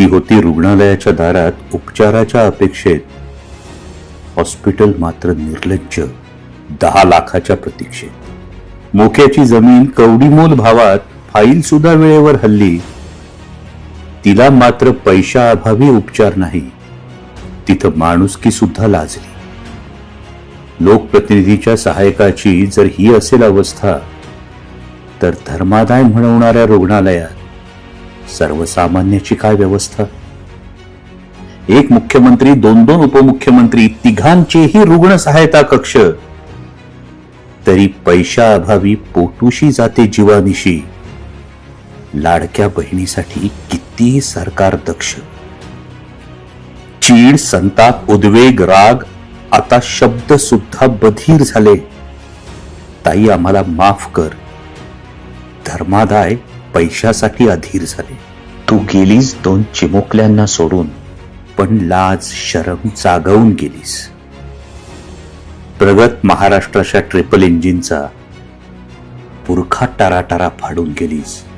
ती होती रुग्णालयाच्या दारात उपचाराच्या अपेक्षेत. हॉस्पिटल मात्र निर्लज्ज दहा लाखाच्या प्रतीक्षेत. मोक्याची जमीन कवडीमोल भावात फाईल सुद्धा वेळेवर हल्ली. तिला मात्र पैशाअभावी उपचार नाही. तिथं माणुसकी सुद्धा लाजली. लोकप्रतिनिधीच्या सहायकाची जर ही असेल अवस्था तर धर्मादाय म्हणवणाऱ्या रुग्णालयात सर्वसामान्याची काय व्यवस्था? एक मुख्यमंत्री दोन दोन उपमुख्यमंत्री तिघांचेही रुग्ण सहायता कक्ष. तरी पैशाअभावी पोटूशी जाते जीवानिशी. लाडक्या बहिणीसाठी किती सरकार दक्ष. चीड संताप उद्वेग राग आता शब्द सुद्धा बधीर झाले. ताई आम्हाला माफ कर. धर्मादाय पैशासाठी अधीर झाले. तू गेलीस दोन चिमुकल्यांना सोडून पण लाज शरम जागवून गेलीस. प्रगत महाराष्ट्राच्या ट्रिपल इंजिनचा पुरखा टाराटारा फाडून गेलीस.